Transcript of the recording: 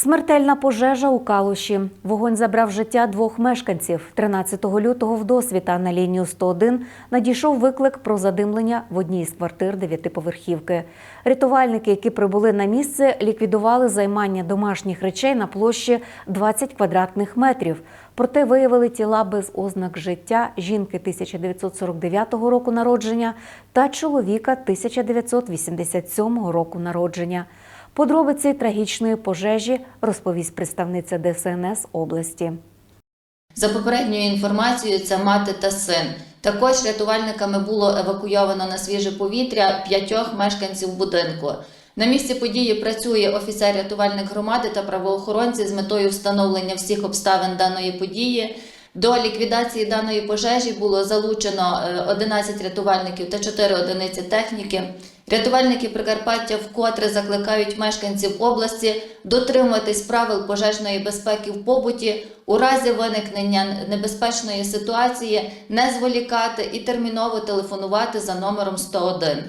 Смертельна пожежа у Калуші. Вогонь забрав життя двох мешканців. 13 лютого в досвіта на лінію 101 надійшов виклик про задимлення в одній з квартир дев'ятиповерхівки. Рятувальники, які прибули на місце, ліквідували займання домашніх речей на площі 20 квадратних метрів. Проте виявили тіла без ознак життя жінки 1949 року народження та чоловіка 1987 року народження. Подробиці трагічної пожежі розповість представниця ДСНС області. За попередньою інформацією, це мати та син. Також рятувальниками було евакуйовано на свіже повітря п'ятьох мешканців будинку. На місці події працює офіцер-рятувальник громади та правоохоронці з метою встановлення всіх обставин даної події. До ліквідації даної пожежі було залучено е, 11 рятувальників та 4 одиниці техніки. Рятувальники Прикарпаття вкотре закликають мешканців області дотримуватись правил пожежної безпеки в побуті, у разі виникнення небезпечної ситуації не зволікати і терміново телефонувати за номером 101.